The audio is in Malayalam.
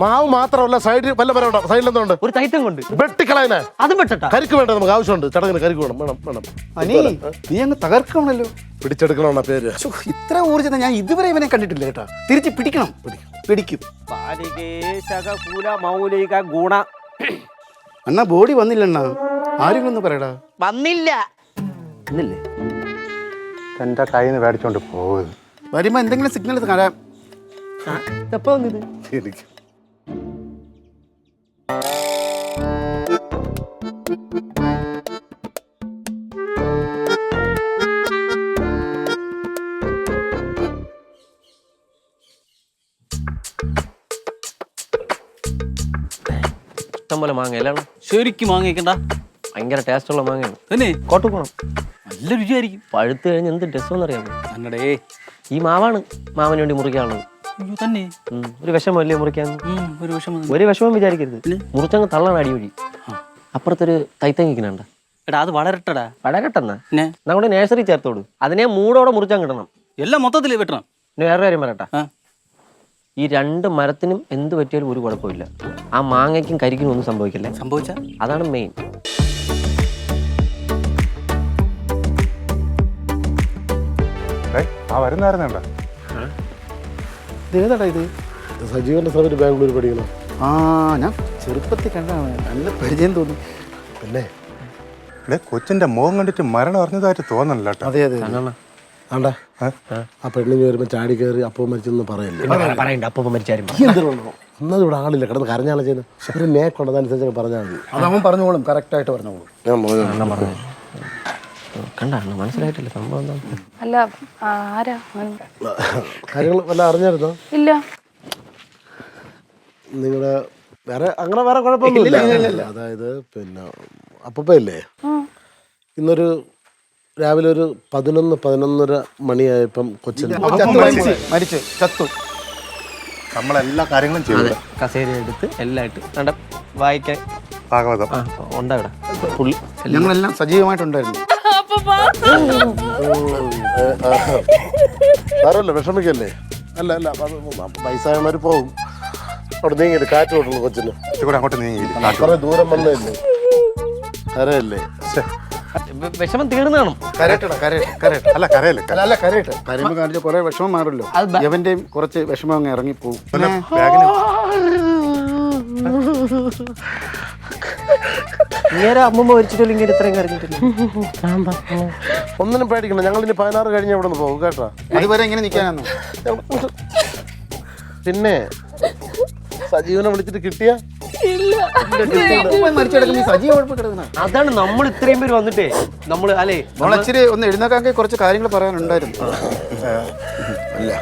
മാവ് മാത്രമല്ല സൈഡിൽ വല്ല മരം ഉണ്ടോ? സൈഡിൽ എന്തുണ്ട് ഒരു തൈറ്റം കൊണ്ട്. വെട്ടിക്കളയനെ അതും വെട്ടട്ട. കരിക്ക് വേണ്ട നമുക്ക്? ആവശ്യമുണ്ട്. ചടങ്ങിന് കരിക്ക് വേണം വേണം വേണം. അനി നീ അങ്ങ് പിടിച്ചെടുക്കണം പിടിച്ചെടുക്കണമെന്ന പേര്? ഇത്ര ഊർജത ഞാൻ ഇതുവരെ ഇവനെ കണ്ടിട്ടില്ല കേട്ടാ. തിരിച്ച് പിടിക്കണം. പിടിക്കും. ഗുണ. അണ്ണാ ബോഡി വന്നില്ലണ്ണാ. ആരെങ്കിലും ഒന്ന് പറയടാ. വന്നില്ല. ഇന്നില്ലേ തന്റെ കയ്യിൽ നിന്ന് മേടിച്ചോണ്ട് പോകുന്നത് വരുമ്പോ എന്തെങ്കിലും സിഗ്നൽ കാണാൻ എപ്പോ വന്നിത്? എനിക്ക് ഇഷ്ടം പോലെ മാങ്ങ അല്ലാണ് ശരിക്കും വാങ്ങിക്കണ്ട ഭയങ്കര ടേസ്റ്റുള്ള മാങ്ങയാണ്. തന്നെ? കോട്ടുകുണം നല്ല രുചിയായിരിക്കും. പഴുത്ത് കഴിഞ്ഞ് എന്ത് രസം അറിയാമോ അന്നടേ ഈ മാവാണ് മാവന് വേണ്ടി മുറിക്കാനുള്ളത്. തന്നെ? ഒരു വിഷമല്ലേ മുറിക്കാൻ ഒരു വിഷമം ഒരു വിഷമം വിചാരിക്കരുത്. മുറിച്ചങ്ങ് തള്ളാണ് അടി വഴി അപ്പുറത്തൊരു തൈത്തങ്ങിക്കണണ്ട എടാ അത് വളരട്ടടാ. വളരട്ടെന്ന? നമ്മുടെ നേഴ്സറി ചേർത്തോളൂ. അതിനെ മൂടോടെ മുറിച്ചാൻ കിട്ടണം എല്ലാം മൊത്തത്തിൽ വെട്ടണം. വേറെ കാര്യം പറയട്ടെ. ഈ രണ്ട് മരത്തിനും എന്ത് പറ്റിയാലും ഒരു കുഴപ്പമില്ല. ആ മാങ്ങയ്ക്കും കരിക്കിനും ഒന്നും സംഭവിക്കില്ല. സംഭവിച്ച? അതാണ് മെയിൻ. ആ വരുന്നായിരുന്നേണ്ട ഇത് ഇത്? സജീവന്റെ സമയത്ത് ബാംഗ്ലൂർ പഠിക്കണം ആ ഞാൻ ചെറുപ്പത്തിൽ കണ്ടാണ് നല്ല പരിചയം തോന്നി. പിന്നെ അല്ലേ കൊച്ചിന്റെ മുഖം കണ്ടിട്ട് മരണം അറിഞ്ഞതായിട്ട് തോന്നണല്ലോ അതെ അതെ ആണ്ടാ ആ? പെണ്ണിന് വരുമ്പോ ചാടി കയറി അപ്പം മരിച്ചെന്ന് പറയല്ലേ? പറയണ്ട അപ്പം ഒന്നത് ഇവിടെ ആളില്ല കിടന്ന് കരഞ്ഞാളെ ചെയ്യുന്നത് ഒരു നേക്കുണ്ട് അതനുസരിച്ച് പറഞ്ഞാൽ മതി. അതവൻ പറഞ്ഞോളും കറക്റ്റായിട്ട് പറഞ്ഞോളും. ഞാൻ പറഞ്ഞു. കണ്ട മനസ്സിലായിട്ടില്ല സംഭവം എന്താ? അല്ല ആ, ആരാ? അവൻ? കാര്യങ്ങൾ വല്ല അറിഞ്ഞായിരുന്നോ? ഇല്ല. നിങ്ങളുടെ വേറെ അങ്ങനെ വേറെ കുഴപ്പമൊന്നുമില്ല. അതായത് പിന്നെ അപ്പല്ലേ ഇന്നൊരു രാവിലെ ഒരു പതിനൊന്ന് പതിനൊന്നര മണിയായപ്പം കൊച്ചിൻ മരിച്ചു ചത്തു. നമ്മളെല്ലാ കാര്യങ്ങളും ചെയ്തു. കസേര എടുത്ത് എല്ലാം ഇട്ട് കണ്ട വായിക്കാൻ ഭാഗവതം ഉണ്ടാവിടെ. ഉണ്ട് അവിടെ പുള്ളി ഞങ്ങളെല്ലാം സജീവമായിട്ടുണ്ടായിരുന്നു. സാരമല്ല വിഷമിക്കല്ലേ? അല്ല അല്ല പൈസ വയസ്സായവന്മാർ പോകും അവിടെ നീങ്ങിട്ട് കാറ്റ് കൊടുക്കുന്നു കൊച്ചിന്. അങ്ങോട്ട് നീങ്ങി. കുറെ ദൂരം വന്നതല്ലേ? കരയല്ലേ? വിഷമം കാണും കരയട്ടടാ കരയട്ടെ കരയട്ടെ. അല്ല കരയല്ലേ അല്ല അല്ല കരയട്ടെ. കാണിച്ച കുറെ വിഷമം മാറില്ലോ അത് ബ- യവന്റെയും കുറച്ച് വിഷമം അങ്ങ് ഇറങ്ങിപ്പോവും. പിന്നെ ബാഗിന് ഇങ്ങനെ അമ്മമ്മ മരിച്ചിട്ടില്ല ഇങ്ങനെ ഇത്രയും കരഞ്ഞിട്ടില്ല? ഒന്നിനും പേടിക്കണം ഞങ്ങൾ ഇനി പതിനാറ് കഴിഞ്ഞ് ഇവിടെ നിന്ന് പോകും കേട്ടോ. അതുവരെ ഇങ്ങനെ നിൽക്കാനാണ് പിന്നെ സജീവനെ വിളിച്ചിട്ട് കിട്ടിയ? അതാണ് നമ്മൾ ഇത്രയും പേര് വന്നിട്ടേ. നമ്മൾ അല്ലേ നമ്മളച്ചിരി ഒന്ന് എഴുന്നേക്കാൻ കുറച്ച് കാര്യങ്ങൾ പറയാനുണ്ടായിരുന്നു. അല്ല